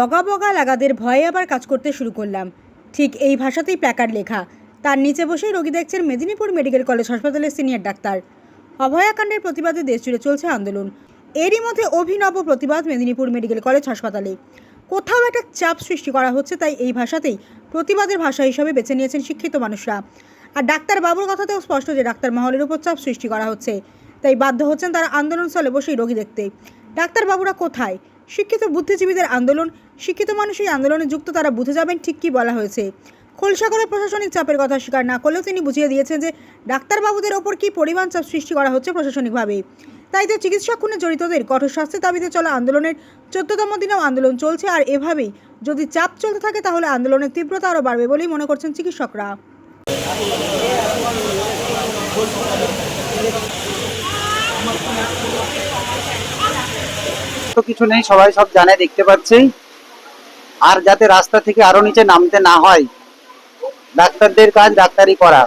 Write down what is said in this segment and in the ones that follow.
অগাবগা লাগাদের ভয়ে আবার কাজ করতে শুরু করলাম। ঠিক এই ভাষাতেই প্ল্যাকার্ড লেখা। তার নিচে বসেই রোগী দেখছেন মেদিনীপুর মেডিকেল কলেজ হাসপাতালের সিনিয়র ডাক্তার। অভয়াকাণ্ডের প্রতিবাদে দেশ জুড়ে চলছে আন্দোলন। এরই মধ্যে অভিনব প্রতিবাদ মেদিনীপুর মেডিকেল কলেজ হাসপাতালে। কোথাও একটা চাপ সৃষ্টি করা হচ্ছে তাই এই ভাষাতেই প্রতিবাদের ভাষা হিসাবে বেছে নিয়েছেন শিক্ষিত মানুষরা। আর ডাক্তার বাবুর কথাতেও স্পষ্ট যে ডাক্তার মহলের উপর চাপ সৃষ্টি করা হচ্ছে। তাই বাধ্য হচ্ছেন তারা আন্দোলনস্থলে বসেই রোগী দেখতে। ডাক্তার বাবুরা কোথায়? শিক্ষিত বুদ্ধিজীবীদের আন্দোলন, শিক্ষিত মানুষ এই আন্দোলনে যুক্ত, তারা বুঝে যাবেন ঠিক কী বলা হয়েছে। খোলসাগরের প্রশাসনিক চাপের কথা স্বীকার না করলেও তিনি বুঝিয়ে দিয়েছেন যে, ডাক্তারবাবুদের ওপর কী পরিমাণ চাপ সৃষ্টি করা হচ্ছে প্রশাসনিকভাবে। তাই তো চিকিৎসা খুনে জড়িতদের কঠোর শাস্তির দাবিতে চলা আন্দোলনের চোদ্দতম দিনেও আন্দোলন চলছে, আর এভাবেই যদি চাপ চলতে থাকে তাহলে আন্দোলনের তীব্রতা আরও বাড়বে বলেই মনে করছেন চিকিৎসকরা। তো কিছু নেই, সবাই সব জানে, দেখতে পাচ্ছি। আর যাতে রাস্তা থেকে আরও নিচে নামতে না হয়, ডাক্তারদের কাজ ডাক্তারি করা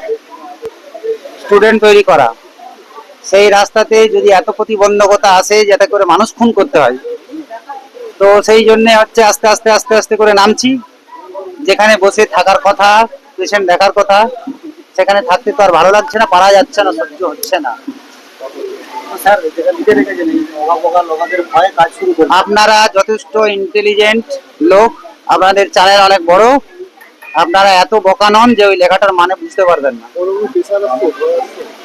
স্টুডেন্ট তৈরি করা। সেই রাস্তাতে যদি এত প্রতিবন্ধকতা আসে, যাতে করে মানুষ খুন করতে হয়। তো সেই জন্য হচ্ছে আস্তে আস্তে আস্তে আস্তে করে নামছি। যেখানে বসে থাকার কথা পেশেন্ট দেখার কথা, সেখানে থাকতে তো আর ভালো লাগছে না, পারা যাচ্ছে না, সহ্য হচ্ছে না। আপনারা যথেষ্ট ইন্টেলিজেন্ট লোক আপনাদের চ্যানেল অনেক বড়। আপনারা এত বোকা নন যে ওই লেখাটার মানে বুঝতে পারবেন না।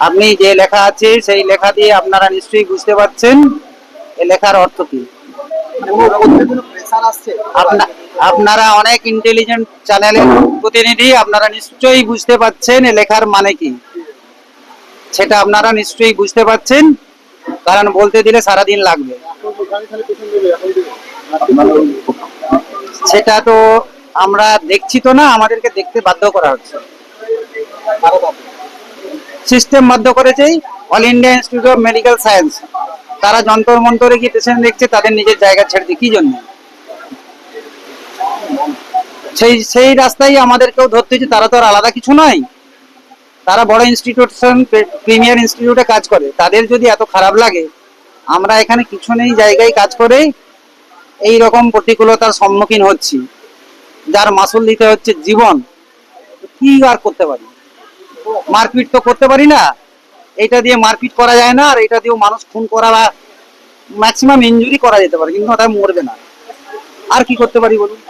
আপনি যে লেখা আছে সেই লেখা দিয়ে আপনারা নিশ্চয়ই বুঝতে পারছেন। এই লেখার অর্থ কি? আপনা- আপনারা অনেক ইন্টেলিজেন্ট চ্যানেলের প্রতিনিধি আপনারা নিশ্চয়ই বুঝতে পারছেন এই লেখার মানে কি। সেটা আপনারা নিশ্চয়ই বুঝতে পারছেন। কারণ বলতে দিলে সারাদিন লাগবে। সেটা তো আমরা দেখছি তো না, আমাদেরকে দেখতে বাধ্য করা হচ্ছে। সিস্টেম বাধ্য করেছেই all India institute of medical science তারা যন্তর মন্তরে গিয়ে পেশেন্ট দেখছে, তাদের নিজের জায়গা ছেড়ে দিয়ে কি জন্য? সেই সেই রাস্তায় আমাদেরকেও ধরতে হচ্ছে, তারা তো আর আলাদা কিছু নয়। তারা বড় ইনস্টিটিউশন প্রিমিয়ার ইনস্টিটিউটে কাজ করে। তাদের যদি এত খারাপ লাগে, আমরা এখানে কিছু নেই জায়গায় কাজ করে এই রকম প্রতিকূলতার সম্মুখীন হচ্ছি। যার মাসুল দিতে হচ্ছে জীবন, কি আর করতে পারি? মারপিট তো করতে পারি না। এটা দিয়ে মারপিট করা যায় না, আর এটা দিয়েও মানুষ খুন করা বা ম্যাক্সিমাম ইনজুরি করা যেতে পারে, কিন্তু ওটা মরবে না। আর কি করতে পারি বলুন?